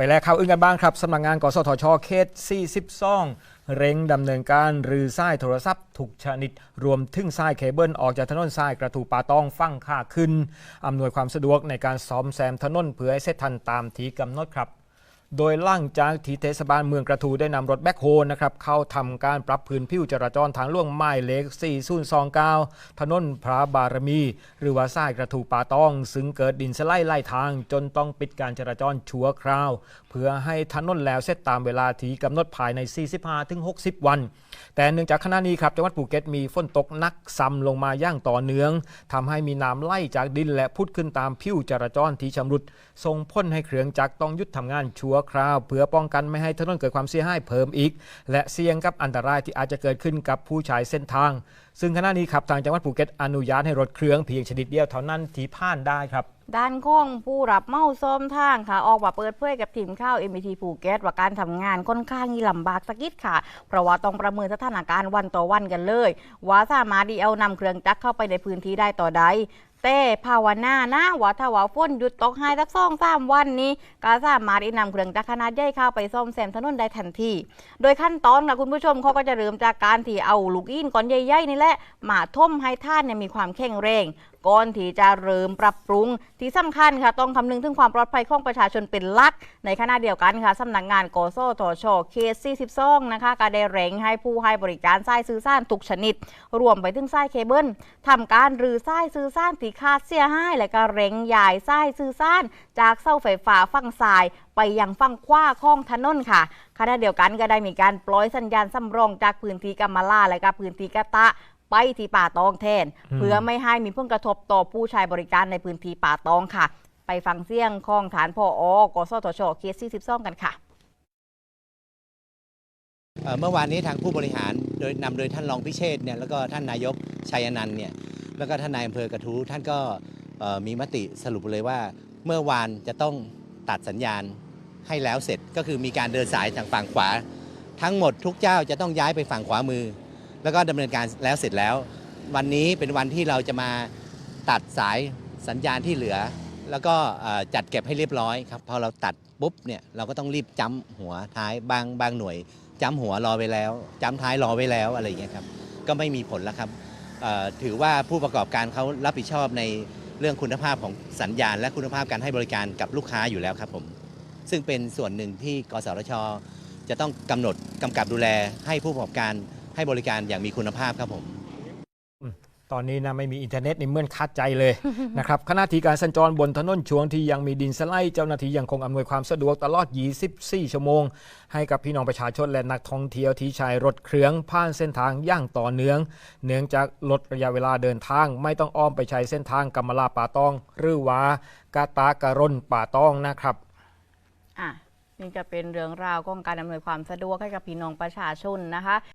ไปแลกข่าวอื่นกันบ้างครับสำนักงานกสทชเขต42 เร่งดำเนินการรือสายโทรศัพท์ถูกชนิด รวมถึงสายเคเบิลออกจากถนนสายกระถูปาตองฟั่งค่าขึ้นอำนวยความสะดวกในการซ่อมแซมถนนเพื่อให้เสร็จทันตามที่กำหนดครับ โดยล่างจากทีเทศบาลเมืองกระทูได้นำรถแบ็คโฮนะครับเข้าทำการปรับพื้นผิวจราจรทางล่วงไม้เล็ก4029ถนนพระบารมี หรือว่าสายกระทูป่าตอง ซึ่งเกิดดินสไลด์ไล่ทาง จนต้องปิดการจราจรชั่วคราว เพื่อให้ถนนแล้วเสร็จตามเวลาที่กำหนดภายใน 45-60 วัน แต่เนื่องจากขณะนี้ครับจังหวัดภูเก็ตมีฝนตกหนักซ้ำลงมาอย่างต่อเนื่องทำให้มีน้ำไหลจากดินและพุดขึ้นตามผิวจราจรที่ชำรุดส่งพ้นให้เครื่องจักรต้องหยุดทำงานชั่วคราวเพื่อป้องกันไม่ให้ถนนเกิดความเสียหายเพิ่มอีก และเสี่ยงกับอันตรายที่อาจจะเกิดขึ้นกับผู้ใช้เส้นทาง ซึ่งขณะนี้ครับทางจังหวัดภูเก็ตอนุญาตให้รถเครื่องเพียงชนิดเดียวเท่านั้นที่ผ่านได้ครับด้านข้องผู้รับเมาซ่อมทางค่ะ ออกมาเปิดเผยกับทีมข่าว MBT ภูเก็ตว่าการทำงานค่อนข้างอีลำบากสักนิดค่ะ เพราะว่าต้องประเมินสถานการณ์วันต่อวันกันเลย ว่าสามารถที่เอานำเครื่องจักรเข้าไปในพื้นที่ได้ต่อใด แต่ภาวนานะว่าถ้าว่าฝนหยุดตกให้สักสองสามวันนี้ ก็สามารถอีนำเครื่องจักรขนาดใหญ่เข้าไปซ่อมแซมถนนได้ทันที โดยขั้นตอนค่ะคุณผู้ชมเขาก็จะเริ่มจากการที่เอาลูกอินก้อนใหญ่ๆนี่แหละมาท่มให้ท่านเนี่ยมีความแข็งแรง ก่อนที่จะเริ่มปรับปรุง ที่สำคัญค่ะต้องคำนึงถึงความปลอดภัยของประชาชนเป็นหลัก ในขณะเดียวกันค่ะสำนักงานกสทชเคส42นะคะก็ได้เร่งให้ผู้ให้บริการสายสื่อสารทุกชนิด รวมไปถึงสายเคเบิลทำการรื้อสายสื่อสารที่ขาดเสียหายและก็เร่งย้ายสายสื่อสารจากเสาไฟฟ้าฝั่งซ้ายไปยังฝั่งขวาของถนนค่ะขณะเดียวกันก็ได้มีการปล่อยสัญญาณสำรองจากพื้นที่กัมมาลาและก็พื้นที่กะตะ ไปที่ป่าตองแทนอืมเพื่อไม่ให้มีผลกระทบต่อผู้ใช้บริการในพื้นที่ป่าตองค่ะ ไปฟังเสียงของฐานพออกสทชเคส42กันค่ะเอ่อเมื่อวานนี้ทางผู้บริหารโดยนำโดยท่านรองพิเชษฐ์เนี่ยแล้วก็ท่านนายกชัยอนันต์เนี่ยแล้วก็ท่านนายอำเภอกระทู้ท่านก็เอ่อมีมติสรุปเลยว่า เมื่อวานจะต้องตัดสัญญาณให้แล้วเสร็จก็คือมีการเดินสายทางฝั่งขวา ทั้งหมดทุกเจ้าจะต้องย้ายไปฝั่งขวามือ แล้วก็ดำเนินการแล้วเสร็จแล้ว วันนี้เป็นวันที่เราจะมาตัดสายสัญญาณที่เหลือ แล้วก็จัดเก็บให้เรียบร้อยครับพอเราตัดปุ๊บเนี่ยเราก็ต้องรีบจ้ำหัวท้ายบางบางหน่วยจ้ำหัวรอไว้แล้วจ้ำท้ายรอไว้แล้วอะไรอย่างเงี้ยครับก็ไม่มีผลแล้วครับถือว่าผู้ประกอบการเขารับผิดชอบในเรื่องคุณภาพของสัญญาณ และคุณภาพการให้บริการกับลูกค้าอยู่แล้วครับผม ซึ่งเป็นส่วนหนึ่งที่กสทช จะต้องกำหนดกำกับดูแลให้ผู้ประกอบการ ให้บริการอย่างมีคุณภาพครับผม ตอนนี้นะไม่มีอินเทอร์เน็ตนี่เหมื่อนคัดใจเลย นะครับขณะที่การสัญจรบนถนนช่วงที่ยังมีดินสไลด์เจ้าหน้าที่ยังคงอำนวยความสะดวกตลอด 24 ชั่วโมง ให้กับพี่น้องประชาชนและนักท่องเที่ยวที่ใช้รถเครื่องผ่านเส้นทางอย่างต่อเนื่อง เนื่องจากลดระยะเวลาเดินทาง ไม่ต้องอ้อมไปใช้เส้นทางกัมมะลาป่าตอง หรือว่ากาตากะรนป่าตองนะครับ อะนี่จะเป็นเรื่องราวของการอำนวยความสะดวกให้กับพี่น้องประชาชนนะคะ